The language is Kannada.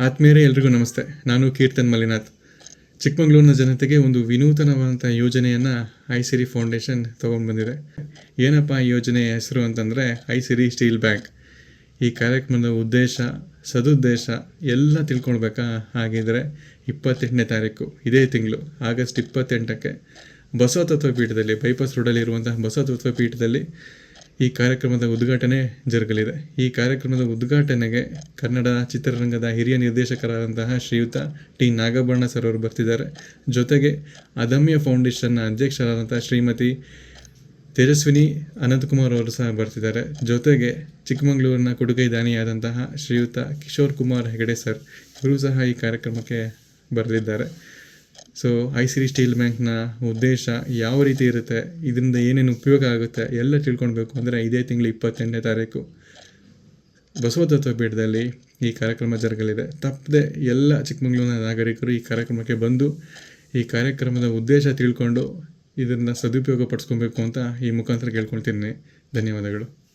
ಆತ್ಮೀಯರೇ, ಎಲ್ರಿಗೂ ನಮಸ್ತೆ. ನಾನು ಕೀರ್ತನ್ ಮಲ್ಲಿನಾಥ್. ಚಿಕ್ಕಮಗಳೂರಿನ ಜನತೆಗೆ ಒಂದು ವಿನೂತನವಾದಂಥ ಯೋಜನೆಯನ್ನು ಐಸಿರಿ ಫೌಂಡೇಶನ್ ತೊಗೊಂಡು ಬಂದಿದೆ ಏನಪ್ಪ ಈ ಯೋಜನೆಯ ಹೆಸರು ಅಂತಂದರೆ ಐಸಿರಿ ಸ್ಟೀಲ್ ಬ್ಯಾಂಕ್. ಈ ಕಾರ್ಯಕ್ರಮದ ಉದ್ದೇಶ, ಸದುದ್ದೇಶ ಎಲ್ಲ ತಿಳ್ಕೊಳ್ಬೇಕಾ? ಹಾಗಿದ್ರೆ ಇಪ್ಪತ್ತೆಂಟನೇ ತಾರೀಕು, ಇದೇ ತಿಂಗಳು, ಆಗಸ್ಟ್ ಇಪ್ಪತ್ತೆಂಟಕ್ಕೆ ಬಸವ ತತ್ವ ಪೀಠದಲ್ಲಿ ಬೈಪಾಸ್ ರೋಡಲ್ಲಿ ಇರುವಂತಹ ಬಸವ ತತ್ವ ಪೀಠದಲ್ಲಿ ಈ ಕಾರ್ಯಕ್ರಮದ ಉದ್ಘಾಟನೆ ಜರುಗಲಿದೆ. ಈ ಕಾರ್ಯಕ್ರಮದ ಉದ್ಘಾಟನೆಗೆ ಕನ್ನಡ ಚಿತ್ರರಂಗದ ಹಿರಿಯ ನಿರ್ದೇಶಕರಾದಂತಹ ಶ್ರೀಯುತ ಟಿ. ನಾಗಭರಣ ಸರ್ ಅವರು ಬರ್ತಿದ್ದಾರೆ. ಜೊತೆಗೆ ಅದಮ್ಯ ಫೌಂಡೇಶನ್ನ ಅಧ್ಯಕ್ಷರಾದಂತಹ ಶ್ರೀಮತಿ ತೇಜಸ್ವಿನಿ ಅನಂತಕುಮಾರ್ ಅವರು ಸಹ ಬರ್ತಿದ್ದಾರೆ. ಜೊತೆಗೆ ಚಿಕ್ಕಮಗಳೂರಿನ ಕೊಡುಗೈ ದಾನಿಯಾದಂತಹ ಶ್ರೀಯುತ ಕಿಶೋರ್ ಕುಮಾರ್ ಹೆಗಡೆ ಸರ್ ಇವರು ಸಹ ಈ ಕಾರ್ಯಕ್ರಮಕ್ಕೆ ಬರಲಿದ್ದಾರೆ. ಸೊ ಐ ಸಿ ಸ್ಟೀಲ್ ಬ್ಯಾಂಕ್ನ ಉದ್ದೇಶ ಯಾವ ರೀತಿ ಇರುತ್ತೆ, ಇದರಿಂದ ಏನೇನು ಉಪಯೋಗ ಆಗುತ್ತೆ, ಎಲ್ಲ ತಿಳ್ಕೊಳ್ಬೇಕು ಅಂದರೆ ಇದೇ ತಿಂಗಳು ಇಪ್ಪತ್ತೆಂಟನೇ ತಾರೀಕು. ಬಸವತತ್ವ ಪೀಠದಲ್ಲಿ ಈ ಕಾರ್ಯಕ್ರಮ ಜರುಗಲಿದೆ. ತಪ್ಪದೆ ಎಲ್ಲ ಚಿಕ್ಕಮಗಳೂರಿನ ನಾಗರಿಕರು ಈ ಕಾರ್ಯಕ್ರಮಕ್ಕೆ ಬಂದು ಈ ಕಾರ್ಯಕ್ರಮದ ಉದ್ದೇಶ ತಿಳ್ಕೊಂಡು ಇದನ್ನು ಸದುಪಯೋಗ ಪಡಿಸ್ಕೊಬೇಕು ಅಂತ ಈ ಮುಖಾಂತರ ಕೇಳ್ಕೊಳ್ತೀನಿ. ಧನ್ಯವಾದಗಳು.